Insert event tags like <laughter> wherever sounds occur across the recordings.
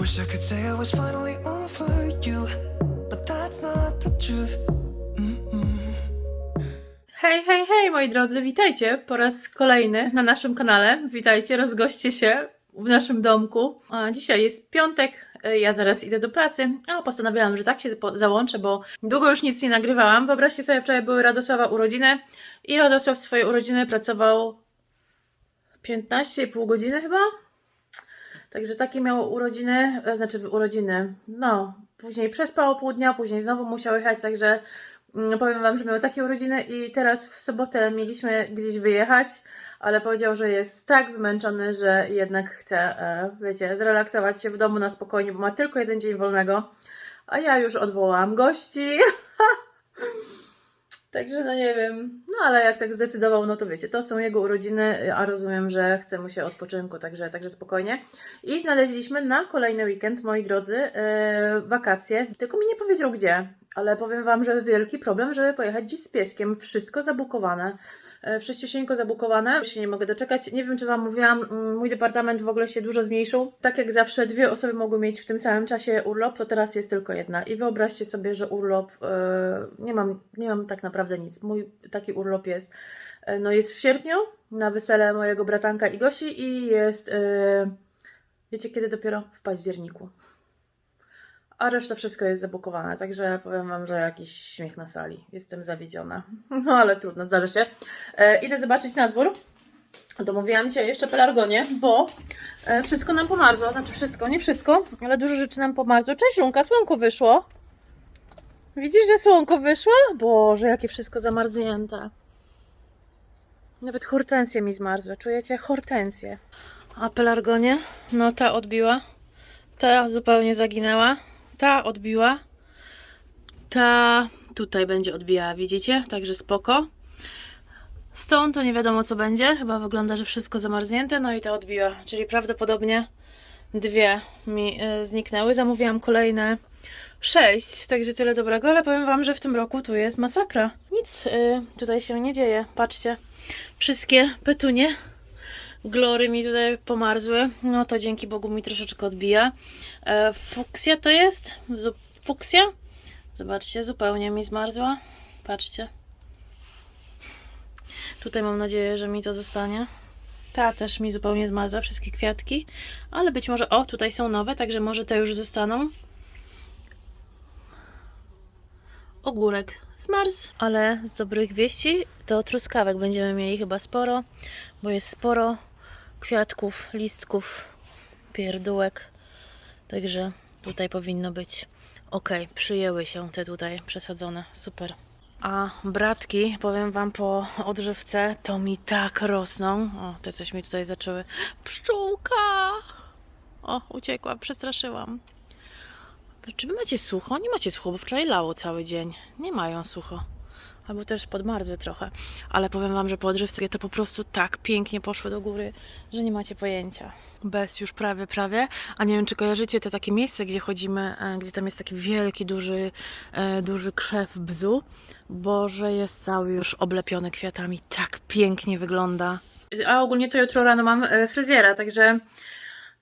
Wish I could say I was finally over you, but that's not the truth. Hej, hej, hej, moi drodzy, witajcie po raz kolejny na naszym kanale. Witajcie, rozgoście się w naszym domku. Dzisiaj jest piątek, e, ja zaraz idę do pracy, a postanowiłam, że tak się załączę, bo długo już nic nie nagrywałam. Wyobraźcie sobie, wczoraj były Radosława urodziny i Radosław swoje urodziny pracował 15,5 godziny chyba. Także takie miało urodziny, e, znaczy urodziny, no, później przespał pół dnia, później znowu musiał jechać, także mm, powiem Wam, że miał takie urodziny i teraz w sobotę mieliśmy gdzieś wyjechać, ale powiedział, że jest tak wymęczony, że jednak chce, e, wiecie, zrelaksować się w domu na spokojnie, bo ma tylko jeden dzień wolnego, a ja już odwołałam gości. <laughs> Także no nie wiem, no ale jak tak zdecydował, no to wiecie, to są jego urodziny, a rozumiem, że chce mu się odpoczynku, także, także spokojnie. I znaleźliśmy na kolejny weekend, moi drodzy, yy, wakacje. Tylko mi nie powiedział gdzie, ale powiem Wam, że wielki problem, żeby pojechać gdzieś z pieskiem. Wszystko zabukowane. Yy, Wszyściusieńko zabukowane. Już się nie mogę doczekać. Nie wiem, czy Wam mówiłam, mm, mój departament w ogóle się dużo zmniejszył. Tak jak zawsze dwie osoby mogły mieć w tym samym czasie urlop, to teraz jest tylko jedna. I wyobraźcie sobie, że urlop, yy, nie, mam, nie mam tak naprawdę nic. Mój taki urlop jest, yy, no jest w sierpniu, na wesele mojego bratanka i i jest... Wiecie kiedy dopiero? W październiku. A reszta wszystko jest zabukowane, także powiem Wam, że jakiś śmiech na sali. Jestem zawiedziona. No ale trudno, zdarzy się. E, idę zobaczyć na dwór. Domówiłam dzisiaj jeszcze pelargonie, bo e, wszystko nam pomarzło. Znaczy wszystko, nie wszystko, ale dużo rzeczy nam pomarzło. Cześć Lunka, słonko wyszło. Widzisz, że słonko wyszło? Boże, jakie wszystko zamarznięte. Nawet hortensje mi zmarzły. Czujecie? Hortensje. A pelargonie? No ta odbiła. Ta zupełnie zaginęła. Ta odbiła. Ta tutaj będzie odbijała, widzicie? Także spoko. Stąd to nie wiadomo co będzie. Chyba wygląda, że wszystko zamarznięte. No i ta odbiła. Czyli prawdopodobnie dwie mi y, zniknęły. Zamówiłam kolejne sześć. Także tyle dobrego. Ale powiem Wam, że w tym roku tu jest masakra. Nic y, tutaj się nie dzieje. Patrzcie. Wszystkie petunie Glory mi tutaj pomarzły. No to dzięki Bogu mi troszeczkę odbija. E, fuksja to jest? Zu- fuksja? Zobaczcie, zupełnie mi zmarzła. Patrzcie. Tutaj mam nadzieję, że mi to zostanie. Ta też mi zupełnie zmarzła, wszystkie kwiatki. Ale być może, o, tutaj są nowe, także może te już zostaną. Ogórek zmarzł, ale z dobrych wieści to truskawek będziemy mieli chyba sporo, bo jest sporo kwiatków, listków, pierdółek. Także tutaj powinno być ok. Przyjęły się te tutaj przesadzone. Super. A bratki, powiem Wam po odżywce, to mi tak rosną. O, te coś mi tutaj zaczęły. Pszczółka! O, uciekła, przestraszyłam. Czy Wy macie sucho? Nie macie sucho, bo wczoraj lało cały dzień. Nie mają sucho. Albo też podmarzły trochę. Ale powiem Wam, że po odżywce to po prostu tak pięknie poszły do góry, że nie macie pojęcia. Bez już prawie, prawie. A nie wiem, czy kojarzycie te takie miejsce, gdzie chodzimy, e, gdzie tam jest taki wielki, duży, e, duży krzew bzu. Boże, jest cały już oblepiony kwiatami. Tak pięknie wygląda. A ogólnie to jutro rano mam e, fryzjera, także...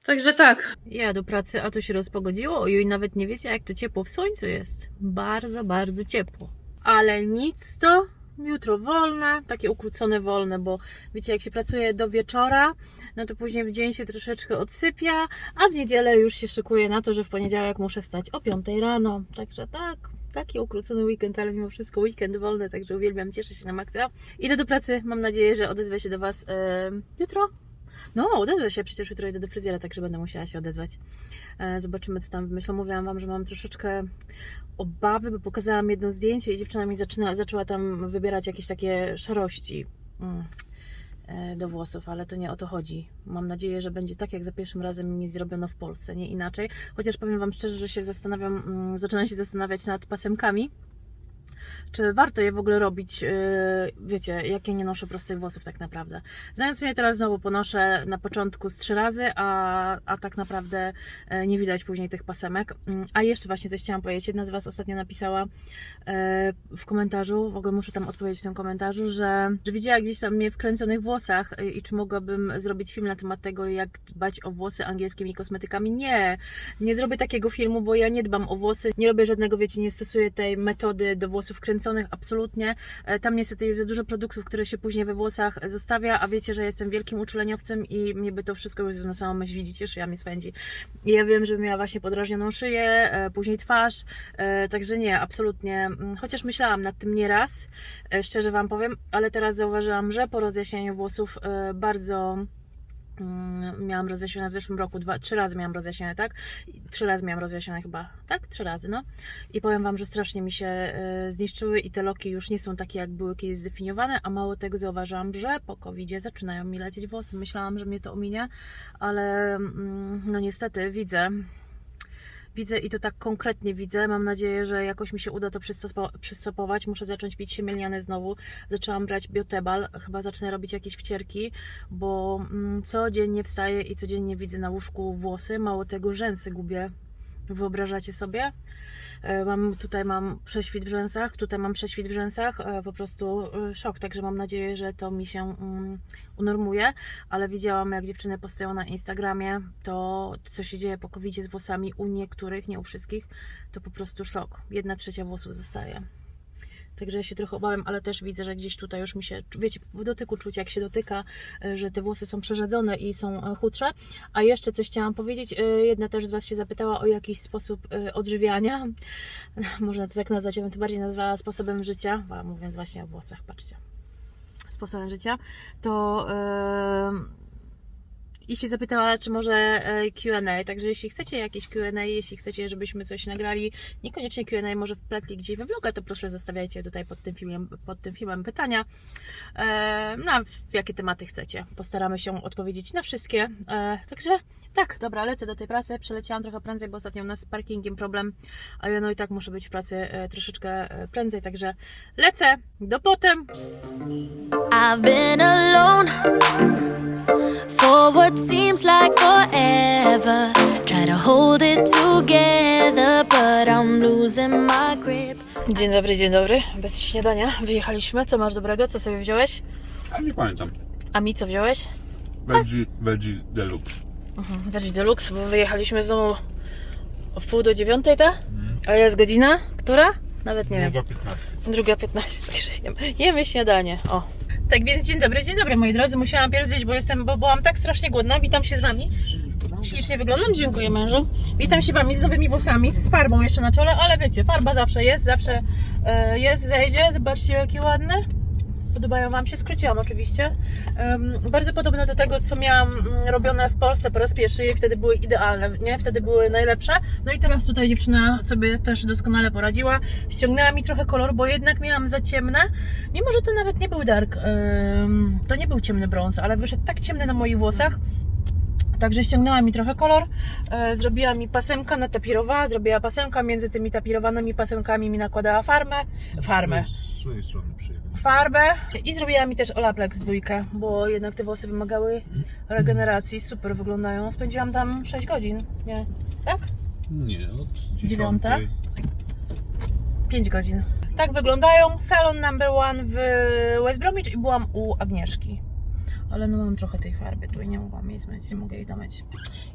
Także tak. Ja do pracy, a to się rozpogodziło. Ojoj, nawet nie wiecie, jak to ciepło w słońcu jest. Bardzo, bardzo ciepło. Ale nic to jutro wolne, takie ukrócone wolne, bo wiecie, jak się pracuje do wieczora, no to później w dzień się troszeczkę odsypia, a w niedzielę już się szykuje na to, że w poniedziałek muszę wstać o 5 rano. Także tak, taki ukrócony weekend, ale mimo wszystko weekend wolny, także uwielbiam, cieszę się na maksa. Idę do pracy, mam nadzieję, że odezwę się do Was yy, jutro. No, odezwę się, przecież jutro idę do fryzjera, także będę musiała się odezwać. E, Zobaczymy, co tam wymyślą. Mówiłam Wam, że mam troszeczkę obawy, bo pokazałam jedno zdjęcie i dziewczyna mi zaczyna, zaczęła tam wybierać jakieś takie szarości mm, e, do włosów, ale to nie o to chodzi. Mam nadzieję, że będzie tak, jak za pierwszym razem mi zrobiono w Polsce, nie inaczej. Chociaż powiem Wam szczerze, że się zastanawiam, mm, zaczynam się zastanawiać nad pasemkami, czy warto je w ogóle robić, yy, wiecie, jak ja nie noszę prostych włosów tak naprawdę. Znając mnie teraz znowu ponoszę na początku z trzy razy, a, a tak naprawdę e, nie widać później tych pasemek. Mm, A jeszcze właśnie coś chciałam powiedzieć. Jedna z Was ostatnio napisała e, w komentarzu, w ogóle muszę tam odpowiedzieć w tym komentarzu, że, że widziała gdzieś tam mnie w kręconych włosach e, i czy mogłabym zrobić film na temat tego, jak dbać o włosy angielskimi kosmetykami. Nie, nie zrobię takiego filmu, bo ja nie dbam o włosy, nie robię żadnego, wiecie, nie stosuję tej metody do włosów kręconych, absolutnie. E, Tam niestety jest za dużo produktów, które się później we włosach zostawia, a wiecie, że jestem wielkim uczuleniowcem i mnie by to wszystko już na samą myśl widzicie, szyja mnie swędzi. I ja wiem, że miała właśnie podrażnioną szyję, e, później twarz, e, także nie, absolutnie. Mm, Chociaż myślałam nad tym nieraz, szczerze Wam powiem, ale teraz zauważyłam, że po rozjaśnieniu włosów bardzo miałam rozjaśnione w zeszłym roku, dwa, trzy razy miałam rozjaśnione, tak? Trzy razy miałam rozjaśnione chyba, tak? Trzy razy, no. I powiem Wam, że strasznie mi się e, zniszczyły i te loki już nie są takie, jak były kiedyś zdefiniowane, a mało tego zauważyłam, że po covid zaczynają mi lecieć włosy. Myślałam, że mnie to ominie, ale mm, no niestety widzę, widzę i to tak konkretnie widzę. Mam nadzieję, że jakoś mi się uda to przystopo- przystopować. Muszę zacząć pić siemielniane znowu. Zaczęłam brać biotebal. Chyba zacznę robić jakieś wcierki, bo mm, codziennie wstaję i codziennie widzę na łóżku włosy. Mało tego, rzęsy gubię. Wyobrażacie sobie? E, Mam, tutaj mam prześwit w rzęsach, tutaj mam prześwit w rzęsach, e, po prostu e, szok, także mam nadzieję, że to mi się mm, unormuje, ale widziałam jak dziewczyny postają na Instagramie, to co się dzieje po z włosami u niektórych, nie u wszystkich, to po prostu szok. Jedna trzecia włosów zostaje. Także ja się trochę obawiam, ale też widzę, że gdzieś tutaj już mi się, wiecie, w dotyku czuć, jak się dotyka, e, że te włosy są przerzedzone i są e, chudsze. A jeszcze coś chciałam powiedzieć. e, Jedna też z Was się zapytała o jakiś sposób odżywiania. <laughs> Można to tak nazwać, ja bym to bardziej nazwała sposobem życia, mówiąc właśnie o włosach, patrzcie. Sposobem życia. To e, i się zapytała, czy może e, Q&A. Także jeśli chcecie jakieś Q&A, jeśli chcecie, żebyśmy coś nagrali, niekoniecznie Q&A, może wpletli gdzieś we vloga, to proszę zostawiajcie tutaj pod tym filmem, pod tym filmem pytania. E, no, w jakie tematy chcecie. Postaramy się odpowiedzieć na wszystkie. E, także tak, dobra, lecę do tej pracy. Przeleciałam trochę prędzej, bo ostatnio u nas z parkingiem problem, a ja no i tak muszę być w pracy troszeczkę prędzej, także lecę. Do potem! I've been alone for what seems like forever. Try to hold it together, but I'm losing my grip. Dzień dobry, dzień dobry. Bez śniadania wyjechaliśmy. Co masz dobrego? Co sobie wziąłeś? A nie pamiętam. A mi co wziąłeś? Veggie, veggie deluxe. Mhm, Veggie Deluxe, bo wyjechaliśmy z domu w pół do dziewiątej, tak? A jest godzina? Która? Nawet nie wiem. Druga 15. Druga 15. Także jemy, jemy śniadanie. O. Tak więc dzień dobry, dzień dobry moi drodzy. Musiałam pierw zjeść, bo jestem, bo byłam tak strasznie głodna. Witam się z wami. Ślicznie wyglądam, dziękuję mężu. Witam się wami z nowymi włosami, z farbą jeszcze na czole, ale wiecie, farba zawsze jest, zawsze e, jest, zejdzie. Zobaczcie jaki ładny. Podobają Wam się? Skróciłam oczywiście. Em, bardzo podobne do tego, co miałam mm, robione w Polsce po raz pierwszy i wtedy były idealne, nie? Wtedy były najlepsze. No i teraz tutaj dziewczyna sobie też doskonale poradziła. Ściągnęła mi trochę kolor, bo jednak miałam za ciemne. Mimo, że to nawet nie był dark, em, to nie był ciemny brąz, ale wyszedł tak ciemny na moich włosach. Także ściągnęła mi trochę kolor, e, zrobiła mi pasemka, natapirowała, zrobiła pasemka, między tymi tapirowanymi pasemkami mi nakładała farmę, farmę, Z strony farbę i zrobiła mi też Olaplex dwójkę, bo jednak te włosy wymagały regeneracji, super wyglądają. Spędziłam tam 6 godzin, nie? Tak? Nie, od Dziewiąta? dziesiątej. 5 godzin. Tak wyglądają. Salon number one w West Bromwich i byłam u Agnieszki. Ale no mam trochę tej farby tu i nie mogłam jej zmyć, nie mogę jej domyć.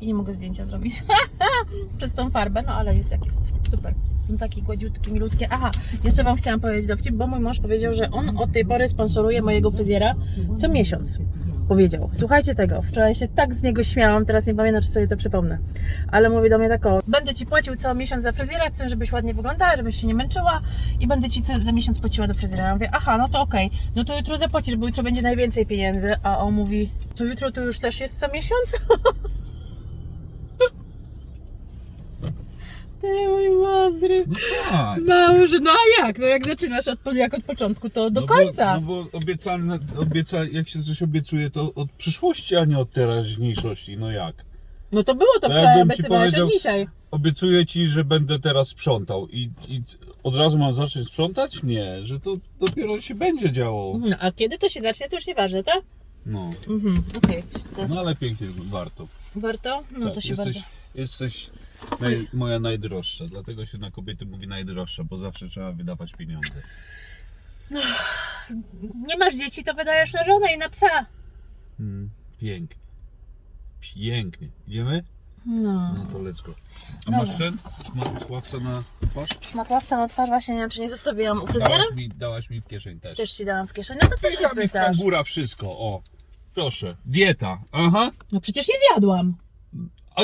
I nie mogę zdjęcia zrobić <laughs> przez tą farbę, no ale jest jak jest. Super. Są takie gładziutkie, milutkie. Aha, jeszcze Wam chciałam powiedzieć dowcip, bo mój mąż powiedział, że on od tej pory sponsoruje mojego fryzjera co miesiąc. Powiedział. Słuchajcie tego, wczoraj się tak z niego śmiałam, teraz nie pamiętam, czy sobie to przypomnę. Ale mówi do mnie tak o, będę Ci płacił co miesiąc za fryzjera, chcę, żebyś ładnie wyglądała, żebyś się nie męczyła i będę Ci co, za miesiąc płaciła do fryzjera. Ja mówię, aha, no to okej, no to jutro zapłacisz, bo jutro będzie najwięcej pieniędzy, a on mówi, to jutro to już też jest co miesiąc? <laughs> Ty mój mądry. Tak. Małż, no a jak? No jak zaczynasz od, jak od początku, to do no końca. Bo, no bo obiecane, obieca, jak się coś obiecuje, to od przyszłości, a nie od teraźniejszości. No jak? No to było to Ja wczoraj, bym ci obiecywałeś, a powiedział- dzisiaj. Obiecuję ci, że będę teraz sprzątał i, i od razu mam zacząć sprzątać? Nie, że to dopiero się będzie działo. No, a kiedy to się zacznie, to już nieważne, tak? No, Mhm, okej. no ale pięknie, warto. Warto? No Tak, to się jesteś, bardzo... jesteś naj, moja najdroższa, dlatego się na kobiety mówi najdroższa, bo zawsze trzeba wydawać pieniądze. Nie masz dzieci, to wydajesz na żonę i na psa. Mm, pięknie. Pięknie. Idziemy? No. No to let's go. A Dobra. masz ten? Masz ławca na twarz? Szmatławca na twarz właśnie nie wiem, czy nie zostawiłam u fryzjera? Dałaś mi, dałaś mi w kieszeń też. Też ci dałam w kieszeni. No to co się mi w pytasz? kangura wszystko, o. Proszę. Dieta. Aha. No przecież nie zjadłam. A,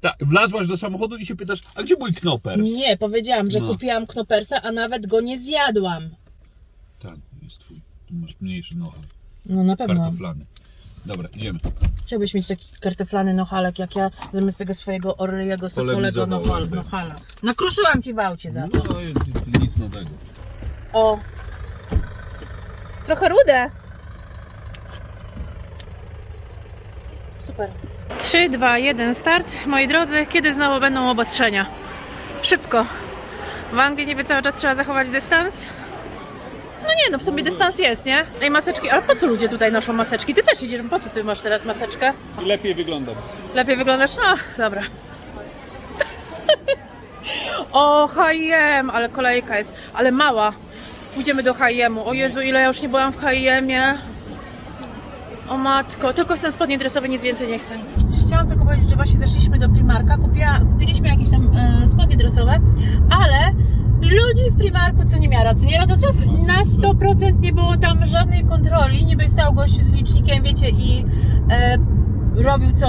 tak, wlazłaś do samochodu i się pytasz, a gdzie mój knopers? Nie, powiedziałam, że No. kupiłam knopersa, a nawet go nie zjadłam. Tak, jest twój. Tu masz mniejszy nochal. No na pewno. Kartoflany. Dobra, idziemy. Chciałbyś mieć taki kartoflany nohalek jak ja, zamiast tego swojego orliego, sokolego nohal, Polemizowałby. nohala. Nakruszyłam ci w aucie za to. No i nic nowego. O. Trochę rude. Super. 3, 2, 1, start. Moi drodzy, kiedy znowu będą obostrzenia? Szybko. W Anglii niby cały czas trzeba zachować dystans. No nie, no w sumie dystans jest, nie? No i maseczki, ale po co ludzie tutaj noszą maseczki? Ty też idziesz, po co ty masz teraz maseczkę? I lepiej wyglądam. Lepiej wyglądasz? No, dobra. <laughs> O, H&M, ale kolejka jest, ale mała. Pójdziemy do H&M-u. O Jezu, ile ja już nie byłam w H&M-ie. O matko, tylko chcę spodnie dresowe, nic więcej nie chcę. Chciałam tylko powiedzieć, że właśnie zeszliśmy do Primarka, Kupiła, kupiliśmy jakieś tam e, spodnie dresowe, ale ludzi w Primarku, co nie miara, co nie Radosław, na 100% nie było tam żadnej kontroli, niby stał gość z licznikiem, wiecie, i e, robił co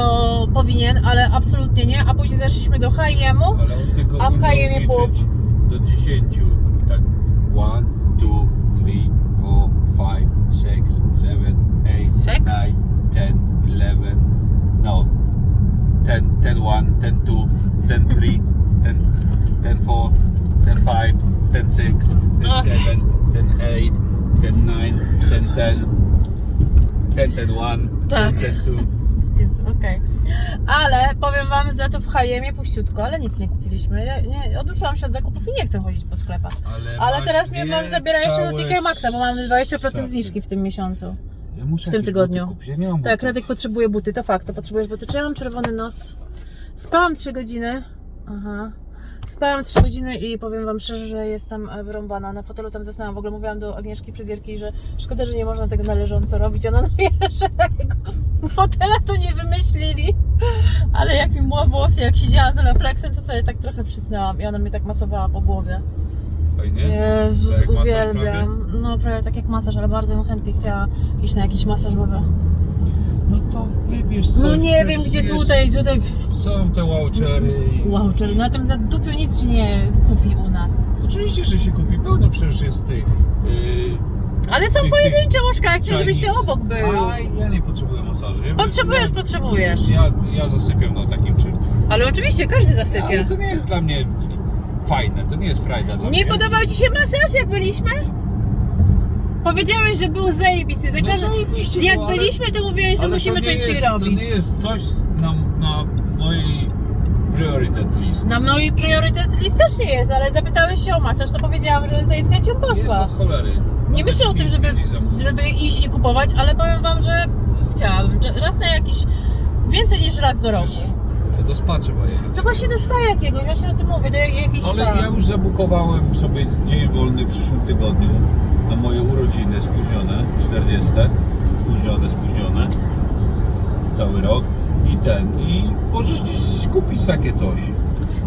powinien, ale absolutnie nie, a później zeszliśmy do H&M-u, tylko A w H&M było- do 10. Tak. 1, 2, 3, 4, 5, 6, 7, 8, Six? 9, 10, 11. No. 10, 10, 1, 10, 2, 10, 3, 10, 10, 4, 10, 5, 10, 6, 10, Okay. 7, 10, 8, 10, 9, 10, 10, 10, 10, 1, Tak. 10, 10, 2. Jest okej. Ale powiem wam, za to w H&M-ie puściutko, ale nic nie kupiliśmy. Ja, nie, odrzuciłam się od zakupów i nie chcę chodzić po sklepach. Ale, masz teraz mnie mąż zabiera jeszcze do całe TK Maxa, bo mamy 20% szafy. zniżki w tym miesiącu. Muszę w tym tygodniu. buty kupić. Ja nie mam Tak. Radek potrzebuje buty, to fakt, to potrzebujesz buty. Czy ja mam czerwony nos? Spałam 3 godziny. Aha. Spałam 3 godziny i powiem wam szczerze, że jestem e, wyrąbana. Na fotelu tam zasnęłam. W ogóle mówiłam do Agnieszki fryzjerki, że szkoda, że nie można tego na leżąco robić. Ona mówi, <laughs> że tego fotela to nie wymyślili. Ale jak mi było włosy, jak siedziałam z Olaflexem, to sobie tak trochę przysnęłam i ona mnie tak masowała po głowie. Fajnie? Jezus, uwielbiam. No prawie tak jak masaż, ale bardzo bym chętnie chciała iść na jakiś masaż boby. No to wybierz coś. No nie wiem gdzie tutaj, tutaj. Są te vouchery. i- Wow, czyli na tym zadupiu nic się nie kupi u nas. Oczywiście, że się kupi. Pełno przecież jest tych. Yy, Ale są Tych- pojedyncze łóżka, jak chcę, żebyś ty Chinese. obok był. Aj, ja nie potrzebuję masażu. Ja Potrzebujesz, potrzebujesz. Ja, ja zasypiam na takim czymś. Ale oczywiście każdy Ale zasypia. to nie jest dla mnie fajne. To nie jest frajda dla mnie. Nie podobał ci się masaż, jak byliśmy? Powiedziałeś, że był zajebisty. Za No każdym- zajebiście jak było, ale- byliśmy, to mówiłeś, że ale musimy to nie częściej jest, robić. To nie jest coś na, na mojej priorytet list. Na mój priorytet list też nie jest, ale zapytałeś się o masaż, to powiedziałam, że za z chęcią Jest poszła. od cholery. Nie Nawet myślę o tym, żeby, zamówić. żeby iść i kupować, ale powiem wam, że chciałabym. Że Raz na jakiś, więcej niż raz do roku. To do spa trzeba jechać. No właśnie do spa jakiegoś, właśnie o tym mówię, do jak- jakiejś Ale spa. ja już zabukowałem sobie dzień wolny w przyszłym tygodniu na moje urodziny spóźnione, 40. Spóźnione, spóźnione. Cały rok. I ten. I możesz gdzieś kupić takie coś.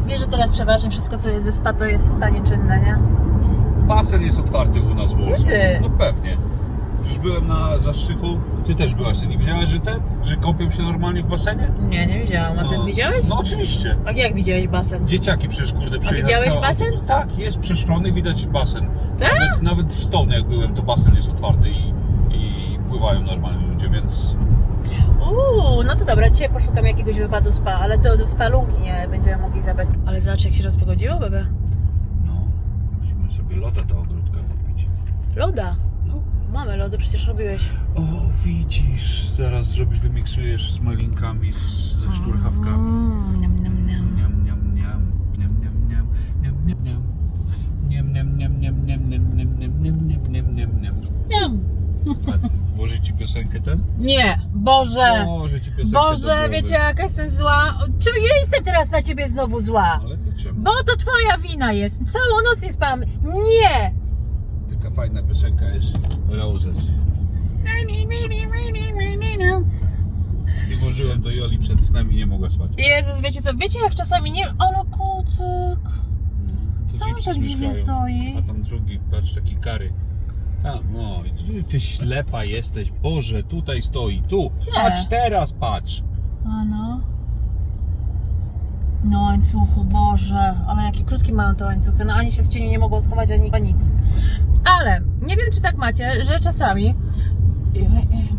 Wiesz, że teraz przeważnie wszystko, co jest ze spa, to jest spa nieczynne, nie? Basen jest otwarty u nas w Łodzi. No pewnie. Przecież byłem na zastrzyku. Ty też byłaś. Ty nie widziałaś, że ten? Że kąpią się normalnie w basenie? Nie, nie widziałam. A ty No. widziałeś? No oczywiście. A jak widziałeś basen? Dzieciaki przecież kurde przyjechały. widziałeś cała- basen? Tak, jest przeszczony, widać basen. Tak? Nawet, nawet w Stone jak byłem, to basen jest otwarty i, i pływają normalni ludzie, więc Uuu, no to dobra, dzisiaj poszukam jakiegoś wypadu spa, ale to do spalunki nie będziemy mogli zabrać. Ale zobacz, jak się rozpogodziło, bebe. no, musimy sobie loda do ogródka kupić. Loda. No, Mamy lody, przecież robiłeś. O, widzisz, zaraz zrobisz, wymiksujesz z malinkami, z, ze szturchawkami. Mm, niam, niam, niam. Niam, niam, niam, niam, niam, niam, niam, niam, niam. Niam, niam, niam, niam, niam, niam, niam, niam, niam, niam, niam, niam, niam. Niam. A włożyć ci piosenkę ten? Nie, Boże! Włożę ci piosenkę do Boże, głowy. wiecie jak jestem zła? Czemu ja jestem teraz na ciebie znowu zła? Ale to czemu? Bo to twoja wina jest. Całą noc nie spałam. Nie! Fajna piosenka jest Roses. I włożyłem to Joli przed snem i nie mogła spać. Jezus, wiecie co? Wiecie jak czasami nie... Ale kucyk. Tu Co on tak dziwnie stoi? A tam drugi, patrz, taki kary. Tam, no, i ty, ty ślepa jesteś. Boże, tutaj stoi, tu. Patrz teraz, patrz. A no. No łańcuchu, Boże, ale jakie krótkie mają te łańcuchy. No ani się w cieniu nie mogą schować, ani nic. Ale nie wiem, czy tak macie, że czasami.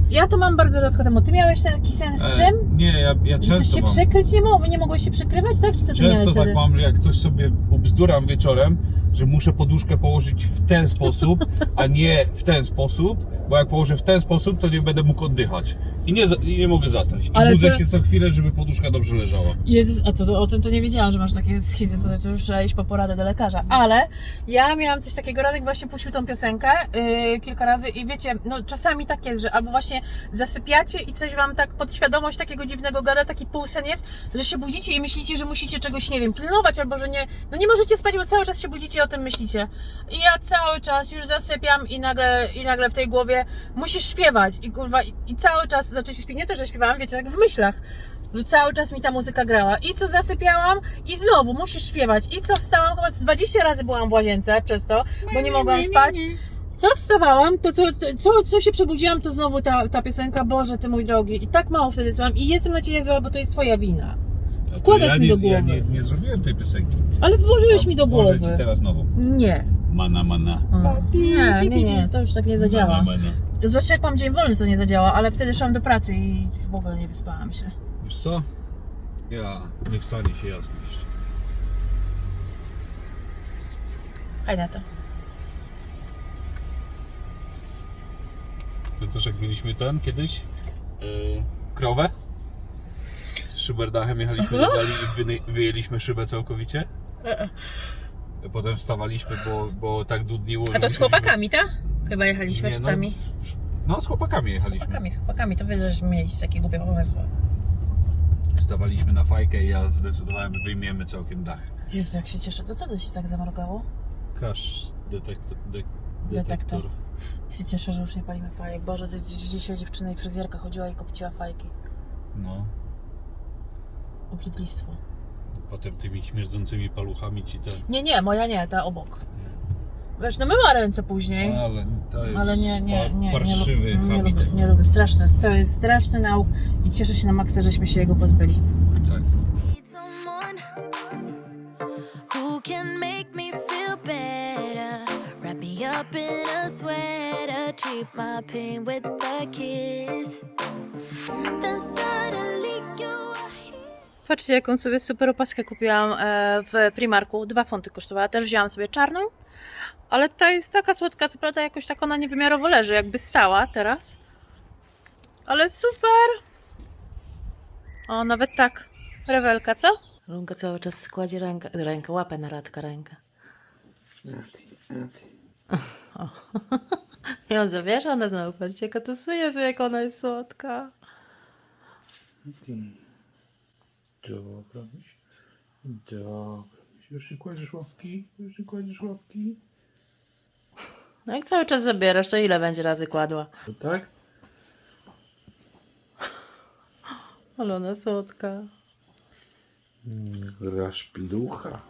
Ja to mam bardzo rzadko temu. Ty miałeś taki sen z E, czym? Nie, ja, ja Że coś często się mam. przykryć nie mogło, nie mogłeś się przykrywać, tak? Czy co ty miałeś Często wtedy? tak mam, że jak coś sobie ubzduram wieczorem, że muszę poduszkę położyć w ten sposób, a nie w ten sposób, bo jak położę w ten sposób, to nie będę mógł oddychać. I nie, za- i nie mogę zasnąć. I Ale budzę to- się co chwilę, żeby poduszka dobrze leżała. Jezus, a to, to o tym to nie wiedziałam, że masz takie schizy, to, to już trzeba iść po poradę do lekarza. Ale ja miałam coś takiego, Radek właśnie puścił tą piosenkę yy, kilka razy i wiecie, no czasami tak jest, że albo właśnie zasypiacie i coś wam tak podświadomość takiego dziwnego gada, taki półsen jest, że się budzicie i myślicie, że musicie czegoś, nie wiem, pilnować, albo że nie, no nie możecie spać, bo cały czas się budzicie i o tym myślicie. I ja cały czas już zasypiam i nagle, i nagle w tej głowie musisz śpiewać i kurwa, i, i cały czas zaczęcie śpiewać, nie to, że śpiewałam, wiecie, tak w myślach że cały czas mi ta muzyka grała. I co zasypiałam, i znowu musisz śpiewać. I co wstałam, chyba z 20 razy byłam w łazience przez to, bo nie mogłam spać. Co wstawałam, to co, co, co się przebudziłam, to znowu ta, ta piosenka, Boże, ty mój drogi. I tak mało wtedy słucham. I jestem na ciebie zła, bo to jest twoja wina. Wkładasz ja mi nie, do głowy. Ja nie, nie zrobiłem tej piosenki. Ale włożyłeś mi do Może głowy. ci teraz nową. Nie. Mana, mana. Nie, nie, nie, to już tak nie zadziała. Mana, mana. Zwłaszcza jak mam dzień wolny, to nie zadziała, ale wtedy szłam do pracy i w ogóle nie wyspałam się. Wiesz co? Ja, niech stanie się jasność. Fajne to. To też jak mieliśmy ten kiedyś, yy, krowę. Z szyberdachem jechaliśmy do Gali i wyny- wyjęliśmy szybę całkowicie. Potem wstawaliśmy, bo, bo tak dudniło. że A to z chłopakami, tak? Chyba jechaliśmy Nie, czasami. No, no z chłopakami Z jechaliśmy. chłopakami, z chłopakami, to wy że mieliście takie głupie pomysły. Stawaliśmy na fajkę i ja zdecydowałem, że wyjmiemy całkiem dach. Jezu, jak się cieszę. To co to się tak zamrogało? Crash detektor. De, Detektor. Się cieszę, że już nie palimy fajek. Boże, dzisiaj dziewczyna i fryzjerka chodziła i kopciła fajki. No. Obrzydlistwo. Potem tymi śmierdzącymi paluchami ci ten. Nie, nie, moja nie, ta obok. Wiesz, no myła ręce później. Ale to jest Ale nie, nie, nie, parszywy nie, nie, lubię, nie lubię. Straszne. To jest straszny nauk i cieszę się na maksa, żeśmy się jego pozbyli. Tak. Patrzcie, jaką sobie super opaskę kupiłam e, w Primarku. Dwa fonty kosztowała. Też wzięłam sobie czarną ale ta jest taka słodka. Co prawda jakoś tak ona niewymiarowo leży, jakby stała teraz. Ale super! O, nawet tak. Rewelka, co? Lunka cały czas składzie rękę, rękę łapę na radka rękę. O. <laughs> Ją zawiesza, ona znowu patrzcie, jaka to Jezu, jak ona jest słodka. Dobra, myśl. Dobra. myśl. Już nie kładziesz łapki? Już nie kładziesz łapki? No jak cały czas zabierasz, to ile będzie razy kładła? Tak? <laughs> Ale ona słodka. Raszpilucha.